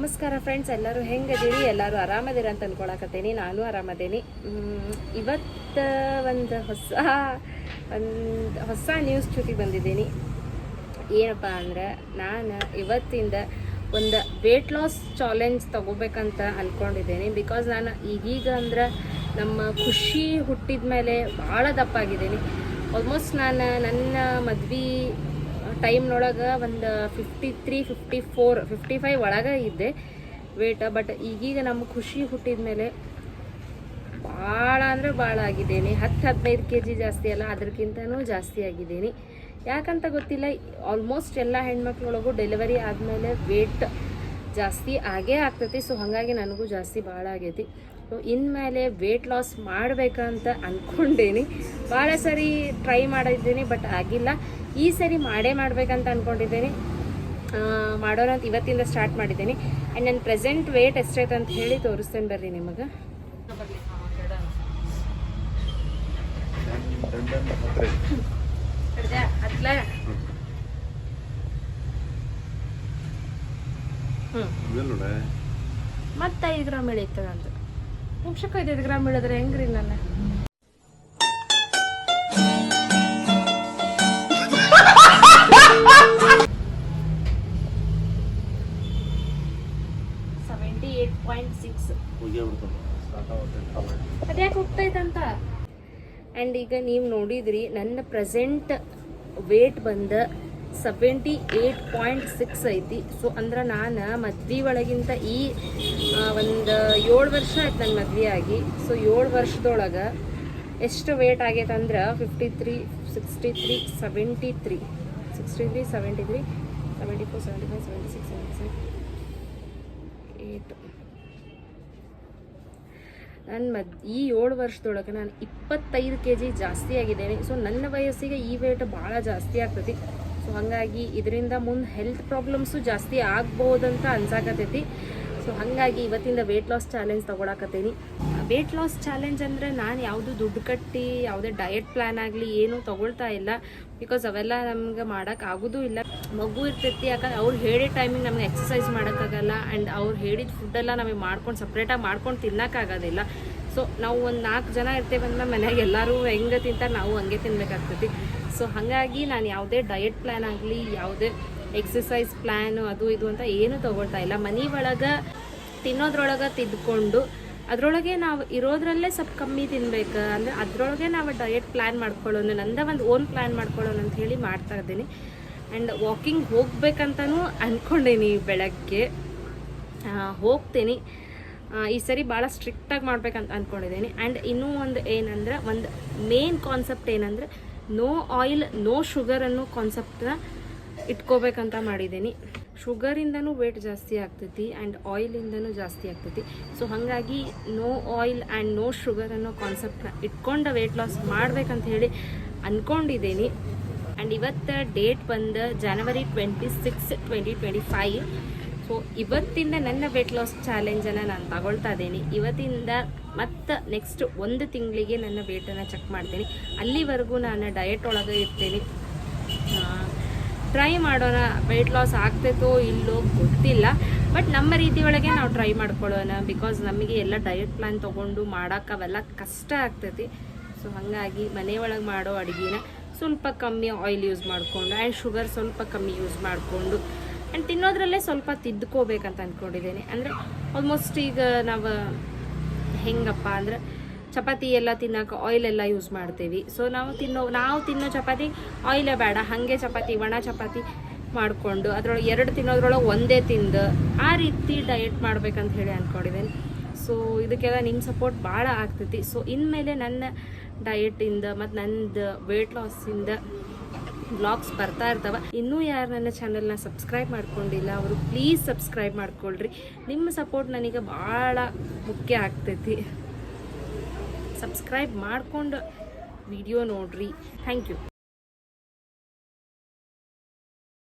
ನಮಸ್ಕಾರ ಫ್ರೆಂಡ್ಸ್ ಎಲ್ಲರೂ ಹೆಂಗದೀರಿ ಎಲ್ಲರೂ ಆರಾಮದಿರ ಅಂತ ಅನ್ಕೊಳಕತ್ತೀನಿ. ನಾನು ಆರಾಮದೇನಿ. ಇವತ್ತು ಒಂದು ಹೊಸ ಒಂದು ಹೊಸ ನ್ಯೂಸ್ ಜೊತೆ ಬಂದಿದ್ದೀನಿ. ಏನಪ್ಪ ಅಂದ್ರೆ, ನಾನು ಇವತ್ತಿಂದ ಒಂದು ವೇಟ್ ಲಾಸ್ ಚಾಲೆಂಜ್ ತಗೋಬೇಕಂತ ಅಂದ್ಕೊಂಡಿದ್ದೀನಿ ಬಿಕಾಸ್ ನಾನು ಈಗೀಗ ಅಂದ್ರೆ ನಮ್ಮ ಖುಷಿ ಹುಟ್ಟಿದ ಮೇಲೆ ಭಾಳ ದಪ್ಪಾಗಿದ್ದೀನಿ. ಆಲ್ಮೋಸ್ಟ್ ನಾನು ನನ್ನ ಮದ್ವೆ ಟೈಮ್ನೊಳಗೆ ಒಂದು fifty three fifty four fifty five ಒಳಗೆ ಇದ್ದೆ. ವೇಟ್ ಬಟ್ ಈಗೀಗ ನಮ್ಮ ಖುಷಿ ಹುಟ್ಟಿದ ಮೇಲೆ ಭಾಳ ಅಂದರೆ ಭಾಳ ಆಗಿದ್ದೀನಿ. ಹತ್ತು, ಹದಿನೈದು ಕೆ ಜಿ ಜಾಸ್ತಿ ಅಲ್ಲ ಅದಕ್ಕಿಂತನೂ ಜಾಸ್ತಿ ಆಗಿದ್ದೀನಿ. ಯಾಕಂತ ಗೊತ್ತಿಲ್ಲ ಆಲ್ಮೋಸ್ಟ್ ಎಲ್ಲ ಹೆಣ್ಮಕ್ಳೊಳಗೂ ಡೆಲಿವರಿ ಆದಮೇಲೆ ವೇಟ್ ಜಾಸ್ತಿ ಆಗೇ ಆಗ್ತೈತಿ. ಸೊ ಹಾಗಾಗಿ ನನಗೂ ಜಾಸ್ತಿ ಭಾಳ ಆಗೈತಿ. ಇನ್ಮೇಲೆ ವೇಟ್ ಲಾಸ್ ಮಾಡಬೇಕಂತ ಅಂದ್ಕೊಂಡೇನಿ ಭಾಳ ಸರಿ ಟ್ರೈ ಮಾಡಿದ್ದೀನಿ ಬಟ್ ಆಗಿಲ್ಲ. ಈ ಸರಿ ಮಾಡೇ ಮಾಡಬೇಕಂತ ಅಂದ್ಕೊಂಡಿದ್ದೀನಿ ಆ, ಮಾಡೋಣ ಅಂತ ಇವತ್ತಿಂದ ಸ್ಟಾರ್ಟ್ ಮಾಡಿದ್ದೀನಿ. ಆ್ಯಂಡ್ ನನ್ನ ಪ್ರೆಸೆಂಟ್ ವೇಟ್ ಎಷ್ಟೈತೆ ಅಂತ ಹೇಳಿ ತೋರಿಸ್ತೇನೆ ಬರ್ರಿ ನಿಮಗೆ. ಮತ್ತೈದು ಹ್ಞೂ ಮತ್ತೆ ಐದು ಗ್ರಾಮ್ ಇಳೀತದ ಅಂತ ಐದೈದು ಗ್ರಾಮ್ ಇಳಿದ್ರೆ ಹೆಂಗ್ರಿ ನನ್ನ ಸೆವೆಂಟಿ ಏಟ್ ಪಾಯಿಂಟ್ ಸಿಕ್ಸ್ ಅದ್ಯಾಕೆ ಹೋಗ್ತೈತಂತ ಆ್ಯಂಡ್ ಈಗ ನೀವು ನೋಡಿದ್ರಿ ನನ್ನ ಪ್ರೆಸೆಂಟ್ ವೇಟ್ ಬಂದ ಸೆವೆಂಟಿ ಏಟ್ ಪಾಯಿಂಟ್ ಸಿಕ್ಸ್ ಐತಿ. ಸೊ ಅಂದ್ರೆ ನಾನು ಮದ್ವೆ ಒಳಗಿಂತ ಈ ಒಂದು ಏಳು ವರ್ಷ ಆಯ್ತು ನನ್ನ ಮದ್ವೆ ಆಗಿ. ಸೊ ಏಳು ವರ್ಷದೊಳಗೆ ಎಷ್ಟು ವೇಟ್ ಆಗೈತೆ ಅಂದ್ರೆ fifty three sixty three seventy three sixty three seventy three seventy four seventy five seventy six seventy seven eight ನನ್ನ ಮದ್, ಈ ಏಳು ವರ್ಷದೊಳಗೆ ನಾನು ಇಪ್ಪತ್ತೈದು ಕೆ ಜಿ ಜಾಸ್ತಿ ಆಗಿದ್ದೇನೆ. ಸೊ ನನ್ನ ವಯಸ್ಸಿಗೆ ಈ ವೇಟ್ ಭಾಳ ಜಾಸ್ತಿ ಆಗ್ತೈತಿ. ಸೊ ಹಾಗಾಗಿ ಇದರಿಂದ ಮುಂದೆ ಹೆಲ್ತ್ ಪ್ರಾಬ್ಲಮ್ಸು ಜಾಸ್ತಿ ಆಗ್ಬೋದಂತ ಅನ್ಸಾಕತೈತಿ. ಸೊ ಹಾಗಾಗಿ ಇವತ್ತಿಂದ ವೆಯ್ಟ್ ಲಾಸ್ ಚಾಲೆಂಜ್ ತೊಗೊಳಕತ್ತೀನಿ. ವೆಯ್ಟ್ ಲಾಸ್ ಚಾಲೆಂಜ್ ಅಂದರೆ ನಾನು ಯಾವುದು ದುಡ್ಡು ಕಟ್ಟಿ, ಯಾವುದೇ ಡಯಟ್ ಪ್ಲ್ಯಾನ್ ಆಗಲಿ ಏನೂ ತೊಗೊಳ್ತಾ ಇಲ್ಲ. ಬಿಕಾಸ್ ಅವೆಲ್ಲ ನಮ್ಗೆ ಮಾಡೋಕೆ ಆಗೋದೂ ಇಲ್ಲ. ಮಗು ಇರ್ತೈತಿ, ಯಾಕಂದ್ರೆ ಅವ್ರು ಹೇಳಿದ ಟೈಮಿಗೆ ನಮ್ಗೆ ಎಕ್ಸಸೈಸ್ ಮಾಡೋಕ್ಕಾಗಲ್ಲ ಆ್ಯಂಡ್ ಅವ್ರು ಹೇಳಿದ ಫುಡ್ಡೆಲ್ಲ ನಮಗೆ ಮಾಡ್ಕೊಂಡು ಸಪ್ರೇಟಾಗಿ ಮಾಡ್ಕೊಂಡು ತಿನ್ನೋಕ್ಕಾಗೋದಿಲ್ಲ ಸೊ ನಾವು ಒಂದು ನಾಲ್ಕು ಜನ ಇರ್ತೇವೆ ಅಂದ್ರೆ ಮನೆಯಾಗೆ ಎಲ್ಲರೂ ಹೆಂಗೆ ತಿಂತಾರೆ ನಾವು ಹಂಗೆ ತಿನ್ಬೇಕಾಗ್ತೈತಿ. ಸೊ ಹಾಗಾಗಿ ನಾನು ಯಾವುದೇ ಡಯಟ್ ಪ್ಲ್ಯಾನ್ ಆಗಲಿ, ಯಾವುದೇ ಎಕ್ಸಸೈಸ್ ಪ್ಲ್ಯಾನ್ ಅದು ಇದು ಅಂತ ಏನು ತೊಗೊಳ್ತಾ ಇಲ್ಲ. ಮನೆ ಒಳಗೆ ತಿನ್ನೋದ್ರೊಳಗೆ ತಿದ್ಕೊಂಡು, ಅದರೊಳಗೆ ನಾವು ಇರೋದ್ರಲ್ಲೇ ಸ್ವಲ್ಪ ಕಮ್ಮಿ ತಿನ್ಬೇಕು. ಅಂದರೆ ಅದರೊಳಗೆ ನಾವು ಡಯಟ್ ಪ್ಲ್ಯಾನ್ ಮಾಡ್ಕೊಳ್ಳೋಣ ನಂದೇ ಒಂದು ಓನ್ ಪ್ಲ್ಯಾನ್ ಮಾಡ್ಕೊಳ್ಳೋಣ ಅಂತ ಹೇಳಿ ಮಾಡ್ತಾ ಇದ್ದೀನಿ. ಆ್ಯಂಡ್ ವಾಕಿಂಗ್ ಹೋಗ್ಬೇಕಂತನೂ ಅಂದ್ಕೊಂಡೇನಿ ಬೆಳಗ್ಗೆ. ಹೋಗ್ತೀನಿ. ಈ ಸರಿ ಭಾಳ ಸ್ಟ್ರಿಕ್ಟಾಗಿ ಮಾಡ್ಬೇಕಂತ ಅಂದ್ಕೊಂಡಿದ್ದೀನಿ ಆ್ಯಂಡ್ ಇನ್ನೂ ಒಂದು ಏನಂದ್ರೆ, ಒಂದು ಮೇನ್ ಕಾನ್ಸೆಪ್ಟ್ ಏನಂದ್ರೆ ನೋ ಆಯಿಲ್ ನೋ ಶುಗರ್ ಅನ್ನೋ ಕಾನ್ಸೆಪ್ಟನ್ನ ಇಟ್ಕೋಬೇಕಂತ ಮಾಡಿದ್ದೀನಿ. ಶುಗರಿಂದನೂ ವೇಟ್ ಜಾಸ್ತಿ ಆಗ್ತೈತಿ ಆ್ಯಂಡ್ ಆಯಿಲಿಂದನೂ ಜಾಸ್ತಿ ಆಗ್ತೈತಿ. ಸೊ ಹಾಗಾಗಿ no oil and no sugar ಅನ್ನೋ ಕಾನ್ಸೆಪ್ಟನ್ನ ಇಟ್ಕೊಂಡು ವೇಟ್ ಲಾಸ್ ಮಾಡ್ಬೇಕಂತ ಹೇಳಿ ಅಂದ್ಕೊಂಡಿದ್ದೀನಿ ಆ್ಯಂಡ್ ಇವತ್ತು ಡೇಟ್ ಬಂದು January twenty six twenty twenty five so ಇವತ್ತಿಂದ ನನ್ನ ವೇಟ್ ಲಾಸ್ ಚಾಲೆಂಜನ್ನು ನಾನು ತಗೊಳ್ತಾ ಇದ್ದೀನಿ. ಇವತ್ತಿಂದ ಮತ್ತು ನೆಕ್ಸ್ಟ್ ಒಂದು ತಿಂಗಳಿಗೆ ನನ್ನ ವೇಟನ್ನು ಚೆಕ್ ಮಾಡ್ತೀನಿ. ಅಲ್ಲಿವರೆಗೂ ನಾನು ಡಯಟ್ ಒಳಗೆ ಇರ್ತೀನಿ. ಟ್ರೈ ಮಾಡೋಣ. ವೆಯ್ಟ್ ಲಾಸ್ ಆಗ್ತೈತೋ ಇಲ್ಲೋ ಗೊತ್ತಿಲ್ಲ. ಬಟ್ ನಮ್ಮ ರೀತಿ ಒಳಗೆ ನಾವು ಟ್ರೈ ಮಾಡ್ಕೊಳ್ಳೋಣ. ಬಿಕಾಸ್ ನಮಗೆ ಎಲ್ಲ ಡಯಟ್ ಪ್ಲ್ಯಾನ್ ತೊಗೊಂಡು ಮಾಡೋಕ್ಕವೆಲ್ಲ ಕಷ್ಟ ಆಗ್ತೈತಿ. ಸೊ ಹಾಗಾಗಿ ಮನೆ ಒಳಗೆ ಮಾಡೋ ಅಡುಗೆನ ಸ್ವಲ್ಪ ಕಮ್ಮಿ ಆಯಿಲ್ ಯೂಸ್ ಮಾಡಿಕೊಂಡು ಆ್ಯಂಡ್ ಶುಗರ್ ಸ್ವಲ್ಪ ಕಮ್ಮಿ ಯೂಸ್ ಮಾಡಿಕೊಂಡು ಆ್ಯಂಡ್ ತಿನ್ನೋದ್ರಲ್ಲೇ ಸ್ವಲ್ಪ ತಿದ್ಕೋಬೇಕಂತ ಅಂದ್ಕೊಂಡಿದ್ದೀನಿ ಅಂದರೆ ಆಲ್ಮೋಸ್ಟ್ ಈಗ ನಾವು, ಹೆಂಗಪ್ಪ ಅಂದ್ರೆ ಚಪಾತಿ ಎಲ್ಲ ತಿನ್ನೋಕೆ ಆಯಿಲ್ ಎಲ್ಲ ಯೂಸ್ ಮಾಡ್ತೀವಿ. ಸೊ ನಾವು ತಿನ್ನೋ ನಾವು ತಿನ್ನೋ ಚಪಾತಿ ಆಯಿಲೇ ಬೇಡ. ಹಾಗೆ ಚಪಾತಿ, ಒಣ ಚಪಾತಿ ಮಾಡಿಕೊಂಡು ಅದರೊಳಗೆ ಎರಡು ತಿನ್ನೋದ್ರೊಳಗೆ ಒಂದೇ ತಿಂದು ಆ ರೀತಿ ಡಯಟ್ ಮಾಡ್ಬೇಕಂತ ಹೇಳಿ ಅಂದ್ಕೊಂಡಿದ್ದೀನಿ ಸೊ ಇದಕ್ಕೆಲ್ಲ ನಿಮ್ಮ ಸಪೋರ್ಟ್ ಭಾಳ ಆಗ್ತೈತಿ. ಸೊ ಇನ್ಮೇಲೆ ನನ್ನ ಡಯಟಿಂದ ಮತ್ತು ನಂದು ವೇಟ್ ಲಾಸಿಂದ ಬ್ಲಾಗ್ಸ್ ಬರ್ತಾ ಇರ್ತಾವ. ಇನ್ನೂ ಯಾರು ನನ್ನ ಚಾನಲ್ನ ಸಬ್ಸ್ಕ್ರೈಬ್ ಮಾಡ್ಕೊಂಡಿಲ್ಲ, ಅವರು ಪ್ಲೀಸ್ ಸಬ್ಸ್ಕ್ರೈಬ್ ಮಾಡ್ಕೊಳ್ರಿ. ನಿಮ್ಮ ಸಪೋರ್ಟ್ ನನಗೆ ಭಾಳ ಮುಖ್ಯ ಆಗ್ತೈತಿ. ಸಬ್ಸ್ಕ್ರೈಬ್ ಮಾಡ್ಕೊಂಡು ವಿಡಿಯೋ ನೋಡ್ರಿ. Thank you